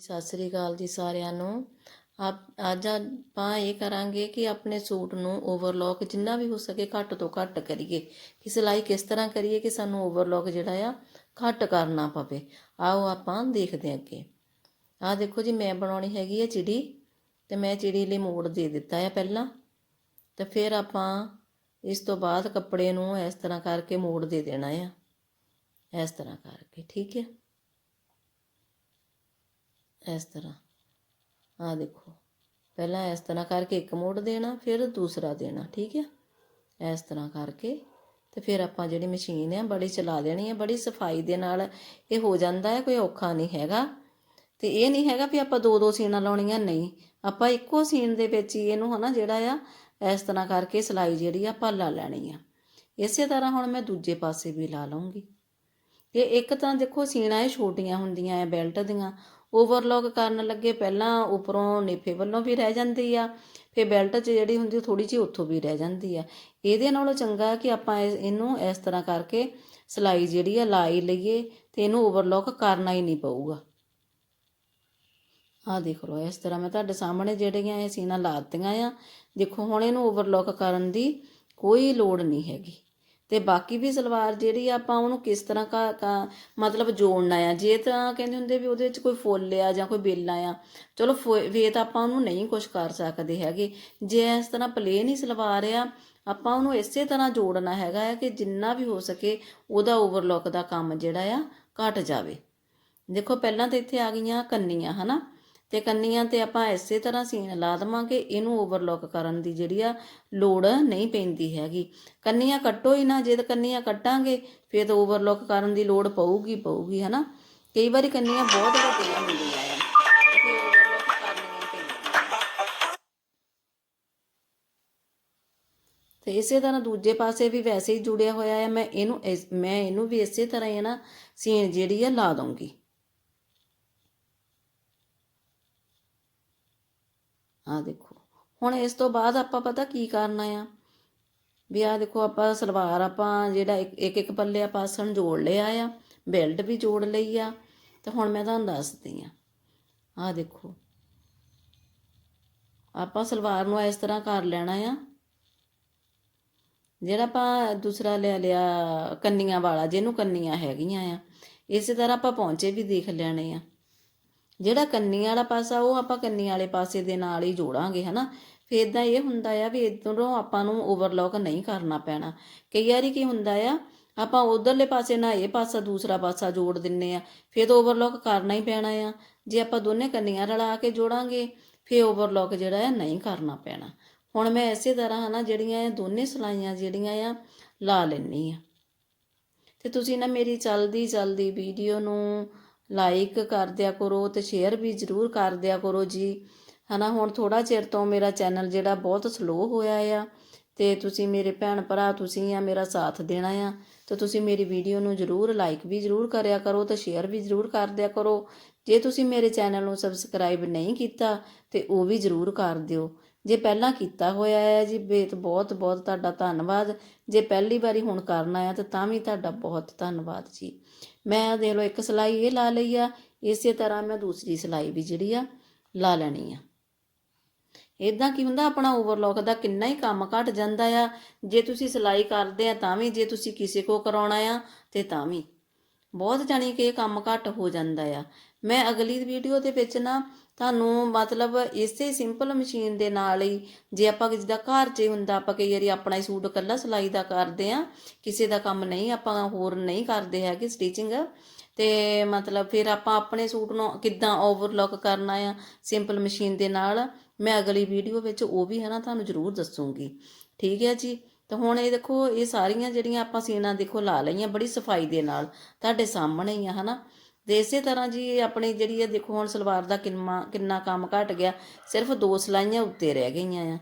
ਸਤਿ ਸ੍ਰੀ ਅਕਾਲ ਜੀ ਸਾਰਿਆਂ ਨੂੰ। ਆਪ, ਅੱਜ ਆਪਾਂ ਇਹ ਕਰਾਂਗੇ ਕਿ ਆਪਣੇ ਸੂਟ ਨੂੰ ਓਵਰਲੋਕ ਜਿੰਨਾ ਵੀ ਹੋ ਸਕੇ ਘੱਟ ਤੋਂ ਘੱਟ ਕਰੀਏ। ਕਿ ਸਿਲਾਈ ਕਿਸ ਤਰ੍ਹਾਂ ਕਰੀਏ ਕਿ ਸਾਨੂੰ ਓਵਰਲੋਕ ਜਿਹੜਾ ਆ ਘੱਟ ਕਰਨਾ ਪਵੇ। ਆਓ ਆਪਾਂ ਦੇਖਦੇ ਹਾਂ ਅੱਗੇ। ਆਹ ਦੇਖੋ ਜੀ, ਮੈਂ ਬਣਾਉਣੀ ਹੈਗੀ ਹੈ ਚਿੜੀ। ਤੇ ਮੈਂ ਚਿੜੀ ਲਈ ਮੋੜ ਦੇ ਦਿੱਤਾ ਹੈ ਪਹਿਲਾਂ। ਤੇ ਫਿਰ ਆਪਾਂ ਇਸ ਤੋਂ ਬਾਅਦ ਕੱਪੜੇ ਨੂੰ ਇਸ ਤਰ੍ਹਾਂ ਕਰਕੇ ਮੋੜ ਦੇ ਦੇਣਾ ਆ। ਇਸ ਤਰ੍ਹਾਂ ਕਰਕੇ, ਠੀਕ ਹੈ? ਇਸ ਤਰ੍ਹਾਂ। ਆ ਦੇਖੋ। ਪਹਿਲਾਂ ਇਸ ਤਰ੍ਹਾਂ ਕਰਕੇ ਇੱਕ ਮੋੜ ਦੇਣਾ, ਫਿਰ ਦੂਸਰਾ ਦੇਣਾ, ਠੀਕ ਹੈ ਇਸ ਤਰ੍ਹਾਂ ਕਰਕੇ ਤੇ ਫਿਰ ਆਪਾਂ ਜਿਹੜੀ ਮਸ਼ੀਨ ਹੈ ਬੜੀ ਚਲਾ ਦੇਣੀ ਹੈ ਬੜੀ ਸਫ਼ਾਈ ਦੇ ਨਾਲ ਇਹ ਹੋ ਜਾਂਦਾ ਹੈ ਕੋਈ ਔਖਾ ਨਹੀਂ ਹੈਗਾ। ਤੇ ਇਹ ਨਹੀਂ ਹੈਗਾ ਵੀ ਆਪਾਂ ਦੋ ਦੋ ਸੀਣਾ ਲਾਉਣੀਆਂ, ਨਹੀਂ। ਆਪਾਂ ਇੱਕੋ ਸੀਨ ਦੇ ਵਿੱਚ ਹੀ ਇਹਨੂੰ ਹਨਾ ਜਿਹੜਾ ਆ, ਇਸ ਤਰ੍ਹਾਂ ਕਰਕੇ ਸਿਲਾਈ ਜਿਹੜੀ ਆ, ਆਪਾਂ ਲਾ ਲੈਣੀ ਆ। ਇਸੇ ਤਰ੍ਹਾਂ ਹੁਣ ਮੈਂ ਦੂਜੇ ਪਾਸੇ ਵੀ ਲਾ ਲਵਾਂਗੀ ਤੇ ਇੱਕ ਤਾਂ ਦੇਖੋ ਸੀਣਾ ਇਹ ਛੋਟੀਆਂ ਹੁੰਦੀਆਂ ਆ, ਬੈਲਟ ਦੀਆਂ ਓਵਰਲੌਕ ਕਰਨ ਲੱਗੇ ਪਹਿਲਾਂ ਉੱਪਰੋਂ ਨੇਫੇ ਵੱਲੋਂ ਵੀ ਰਹਿ ਜਾਂਦੀ ਆ, ਫਿਰ ਬੈਲਟ 'ਚ ਜਿਹੜੀ ਹੁੰਦੀ ਥੋੜੀ ਜਿਹੀ ਉੱਥੋਂ ਵੀ ਰਹਿ ਜਾਂਦੀ ਆ। ਇਹਦੇ ਨਾਲੋਂ ਚੰਗਾ ਕਿ ਆਪਾਂ ਇਹ- ਇਹਨੂੰ ਇਸ ਤਰ੍ਹਾਂ ਕਰਕੇ ਸਿਲਾਈ ਜਿਹੜੀ ਆ ਲਾਈ ਲਈਏ ਤੇ ਇਹਨੂੰ ਓਵਰਲੌਕ ਕਰਨਾ ਹੀ ਨਹੀਂ ਪਊਗਾ। ਆਹ ਦੇਖ ਲਓ, ਇਸ ਤਰ੍ਹਾਂ ਮੈਂ ਤੁਹਾਡੇ ਸਾਹਮਣੇ ਜਿਹੜੀਆਂ ਇਹ ਸੀਨਾ ਲਾਤੀਆਂ ਆ। ਦੇਖੋ, ਹੁਣ ਇਹਨੂੰ ਓਵਰਲੌਕ ਕਰਨ ਦੀ ਕੋਈ ਲੋੜ ਨਹੀਂ ਹੈਗੀ। ਤੇ ਬਾਕੀ ਵੀ ਸਲਵਾਰ ਜਿਹੜੀ ਆ ਆਪਾਂ ਉਹਨੂੰ ਕਿਸ ਤਰ੍ਹਾਂ ਕਾ ਕਾ- ਮਤਲਬ ਜੋੜਨਾ ਆ? ਜੇ ਤਾਂ ਕਹਿੰਦੇ ਹੁੰਦੇ ਵੀ ਉਹਦੇ ਵਿੱਚ ਕੋਈ ਫੁੱਲ ਆ ਜਾਂ ਕੋਈ ਬੇਲਾ ਆ, ਚਲੋ ਫੁ- ਵੇ ਤਾਂ ਆਪਾਂ ਉਹਨੂੰ ਨਹੀਂ ਕੁਝ ਕਰ ਸਕਦੇ ਹੈਗੇ। ਜੇ ਇਸ ਤਰ੍ਹਾਂ ਪਲੇਨ ਹੀ ਸਲਵਾਰ ਆ, ਆਪਾਂ ਉਹਨੂੰ ਇਸੇ ਤਰ੍ਹਾਂ ਜੋੜਨਾ ਹੈਗਾ ਆ ਕਿ ਜਿੰਨਾ ਵੀ ਹੋ ਸਕੇ ਉਹਦਾ ਓਵਰਲੌਕ ਦਾ ਕੰਮ ਜਿਹੜਾ ਆ ਘਟ ਜਾਵੇ। ਦੇਖੋ ਪਹਿਲਾਂ ਤਾਂ ਇੱਥੇ ਆ ਗਈਆਂ ਕੰਨੀਆਂ, ਹਨਾ? ਤੇ ਕੰਨੀਆਂ ਤੇ ਆਪਾਂ ਇਸੇ ਤਰ੍ਹਾਂ ਸੀਨ ਲਾ ਦਵਾਂਗੇ, ਇਹਨੂੰ ਓਵਰਲੌਕ ਕਰਨ ਦੀ ਜਿਹੜੀ ਆ ਲੋੜ ਨਹੀਂ ਪੈਂਦੀ ਹੈਗੀ। ਕੰਨੀਆਂ ਕੱਟੋ ਹੀ ਨਾ, ਜੇ ਕੰਨੀਆਂ ਕੱਟਾਂਗੇ, ਫਿਰ ਤਾਂ ਓਵਰਲੌਕ ਕਰਨ ਦੀ ਲੋੜ ਪਊਗੀ ਪਊਗੀ, ਹਨਾ? ਕਈ ਵਾਰੀ ਕੰਨੀਆਂ ਬਹੁਤ ਵੱਡੀਆਂ ਹੁੰਦੀਆਂ ਆ, ਤੇ ਇਸੇ ਤਰ੍ਹਾਂ ਦੂਜੇ ਪਾਸੇ ਵੀ ਵੈਸੇ ਹੀ ਜੁੜਿਆ ਹੋਇਆ ਹੈ ਮੈਂ ਇਹਨੂੰ ਮੈਂ ਇਹਨੂੰ ਵੀ ਇਸੇ ਤਰ੍ਹਾਂ ਹੀ ਨਾ, ਸੀਨ ਜਿਹੜੀ ਆ ਲਾ ਦਊਂਗੀ। ਆ ਦੇਖੋ। ਹੁਣ ਇਸ ਤੋਂ ਬਾਅਦ ਆਪਾਂ ਪਤਾ ਕੀ ਕਰਨਾ ਆ? ਵੀ ਆ ਦੇਖੋ, ਆਪਾਂ ਸਲਵਾਰ ਆਪਾਂ ਜਿਹੜਾ ਇੱਕ ਇੱਕ ਪੱਲੇ ਆਪਾਂ ਆਸਣ ਜੋੜ ਲਿਆ ਆ, ਬੈਲਟ ਵੀ ਜੋੜ ਲਈ ਆ, ਤੇ ਹੁਣ ਮੈਂ ਤੁਹਾਨੂੰ ਦੱਸਦੀ ਆ। ਆ ਦੇਖੋ। ਆਪਾਂ ਸਲਵਾਰ ਨੂੰ ਇਸ ਤਰ੍ਹਾਂ ਕਰ ਲੈਣਾ ਆ। ਜਿਹੜਾ ਆਪਾਂ ਦੂਸਰਾ ਲੈ ਲਿਆ ਕੰਨੀਆਂ ਵਾਲਾ, ਜਿਹਨੂੰ ਕੰਨੀਆਂ ਹੈਗੀਆਂ ਆ, ਇਸੇ ਤਰ੍ਹਾਂ ਆਪਾਂ ਪੌਂਚੇ ਵੀ ਦੇਖ ਲੈਣੇ ਆ। ਜਿਹੜਾ ਕੰਨੀ ਵਾਲਾ ਪਾਸਾ, ਉਹ ਆਪਾਂ ਕੰਨੀ ਵਾਲੇ ਪਾਸੇ ਦੇ ਨਾਲ ਹੀ ਜੋੜਾਂਗੇ, ਹਨਾ? ਫਿਰ ਇਦਾਂ ਇਹ ਹੁੰਦਾ ਆ ਵੀ ਇਧਰੋਂ ਆਪਾਂ ਨੂੰ ਓਵਰਲੌਕ ਨਹੀਂ ਕਰਨਾ ਪੈਣਾ। ਕਈ ਵਾਰੀ ਕੀ ਹੁੰਦਾ ਆ, ਆਪਾਂ ਉਧਰਲੇ ਪਾਸੇ ਨਾਲ ਇਹ ਪਾਸਾ, ਦੂਸਰਾ ਪਾਸਾ ਜੋੜ ਦਿੰਨੇ ਆ, ਫਿਰ ਤਾਂ ਓਵਰਲੌਕ ਕਰਨਾ ਹੀ ਪੈਣਾ ਆ। ਜੇ ਆਪਾਂ ਦੋਨੇ ਕੰਨੀਆਂ ਰਲਾ ਕੇ ਜੋੜਾਂਗੇ, ਫੇਰ ਓਵਰਲੌਕ ਜਿਹੜਾ ਆ ਨਹੀਂ ਕਰਨਾ ਪੈਣਾ। ਹੁਣ ਮੈਂ ਇਸੇ ਤਰ੍ਹਾਂ, ਹਨਾ, ਜਿਹੜੀਆਂ ਇਹ ਦੋਨੇ ਸਲਾਈਆਂ ਜਿਹੜੀਆਂ ਆ, ਲਾ ਲੈਣੀ ਆ। ਤੇ ਤੁਸੀਂ ਨਾ ਮੇਰੀ ਚਲਦੀ ਚਲਦੀ ਵੀਡੀਓ ਨੂੰ ਲਾਈਕ ਕਰ ਦਿਆ ਕਰੋ ਤੇ ਸ਼ੇਅਰ ਵੀ ਜ਼ਰੂਰ ਕਰ ਦਿਆ ਕਰੋ ਜੀ। ਹਨਾ, ਹੁਣ ਥੋੜਾ ਚਿਰ ਤੋਂ ਮੇਰਾ ਚੈਨਲ ਜਿਹੜਾ ਬਹੁਤ ਸਲੋ ਹੋਇਆ ਆ ਤੇ ਤੁਸੀਂ ਮੇਰੇ ਭੈਣ ਭਰਾ, ਤੁਸੀਂ ਆ ਮੇਰਾ ਸਾਥ ਦੇਣਾ ਆ। ਤੇ ਤੁਸੀਂ ਮੇਰੀ ਵੀਡੀਓ ਨੂੰ ਜ਼ਰੂਰ ਲਾਈਕ ਵੀ ਜ਼ਰੂਰ ਕਰਿਆ ਕਰੋ ਤੇ ਸ਼ੇਅਰ ਵੀ ਜ਼ਰੂਰ ਕਰ ਦਿਆ ਕਰੋ। ਜੇ ਤੁਸੀਂ ਮੇਰੇ ਚੈਨਲ ਨੂੰ ਸਬਸਕ੍ਰਾਈਬ ਨਹੀਂ ਕੀਤਾ ਤੇ ਉਹ ਵੀ ਜ਼ਰੂਰ ਕਰ ਦਿਓ। ਜੇ ਪਹਿਲਾਂ ਕੀਤਾ ਹੋਇਆ ਹੈ ਜੀ, ਬੇਤ ਬਹੁਤ ਬਹੁਤ ਤੁਹਾਡਾ ਧੰਨਵਾਦ। ਜੇ ਪਹਿਲੀ ਵਾਰੀ ਹੁਣ ਕਰਨਾ ਆ ਤਾਂ ਤਾਂ ਵੀ ਤੁਹਾਡਾ ਬਹੁਤ ਧੰਨਵਾਦ ਜੀ। ਮੈਂ ਦੇਖ ਲਓ ਇੱਕ ਸਲਾਈ, ਇਹ ਲਾ ਲਈ ਆ, ਇਸੇ ਤਰ੍ਹਾਂ ਮੈਂ ਦੂਸਰੀ ਸਲਾਈ ਵੀ ਜਿਹੜੀ ਆ, ਲਾ ਲੈਣੀ ਆ। ਇਦਾਂ ਕੀ ਹੁੰਦਾ, ਆਪਣਾ ਓਵਰਲੌਕ ਦਾ ਕਿੰਨਾ ਹੀ ਕੰਮ ਘਟ ਜਾਂਦਾ ਆ। ਜੇ ਤੁਸੀਂ ਸਿਲਾਈ ਕਰਦੇ ਆ, ਤਾਂ ਵੀ, ਜੇ ਤੁਸੀਂ ਕਿਸੇ ਕੋ ਕਰਾਉਣਾ ਆ, ਤੇ ਤਾਂ ਵੀ। ਬਹੁਤ ਜਾਣੀ ਕਿ ਇਹ ਕੰਮ ਘੱਟ ਹੋ ਜਾਂਦਾ ਆ। ਮੈਂ ਅਗਲੀ ਵੀਡੀਓ ਦੇ ਵਿੱਚ ਨਾ ਤੁਹਾਨੂੰ ਮਤਲਬ ਇਸੇ ਸਿੰਪਲ ਮਸ਼ੀਨ ਦੇ ਨਾਲ ਹੀ ਜੇ ਆਪਾਂ ਜਿੱਦਾਂ ਘਰ 'ਚ ਹੁੰਦਾ, ਆਪਾਂ ਕਈ ਵਾਰੀ ਆਪਣਾ ਹੀ ਸੂਟ ਇਕੱਲਾ ਸਿਲਾਈ ਦਾ ਕਰਦੇ ਆ ਕਿਸੇ ਦਾ ਕੰਮ ਨਹੀਂ, ਆਪਾਂ ਹੋਰ ਨਹੀਂ ਕਰਦੇ ਹੈਗੇ ਸਟਿਚਿੰਗ ਤੇ ਮਤਲਬ ਫਿਰ ਆਪਾਂ ਆਪਣੇ ਸੂਟ ਨੂੰ ਕਿੱਦਾਂ ਓਵਰਲੌਕ ਕਰਨਾ ਆ ਸਿੰਪਲ ਮਸ਼ੀਨ ਦੇ ਨਾਲ, ਮੈਂ ਅਗਲੀ ਵੀਡੀਓ ਵਿੱਚ ਉਹ ਵੀ ਹੈ ਨਾ ਤੁਹਾਨੂੰ ਜ਼ਰੂਰ ਦੱਸੂਗੀ। ਠੀਕ ਹੈ ਜੀ? ਤਾਂ ਹੁਣ ਇਹ ਦੇਖੋ, ਇਹ ਸਾਰੀਆਂ ਜਿਹੜੀਆਂ ਆਪਾਂ ਸੀਨਾ ਦੇਖੋ ਲਾ ਲਈਆਂ ਬੜੀ ਸਫ਼ਾਈ ਦੇ ਨਾਲ, ਤੁਹਾਡੇ ਸਾਹਮਣੇ ਹੀ ਆ, ਹਨਾ? ਤੇ ਇਸੇ ਤਰ੍ਹਾਂ ਜੀ ਆਪਣੀ ਜਿਹੜੀ ਇਹ ਦੇਖੋ ਹੁਣ ਸਲਵਾਰ ਦਾ ਕਿੰਨਾ ਕਿੰਨਾ ਕੰਮ ਘਟ ਗਿਆ, ਸਿਰਫ ਦੋ ਸਲਾਈਆਂ ਉੱਤੇ ਰਹਿ ਗਈਆਂ ਆ।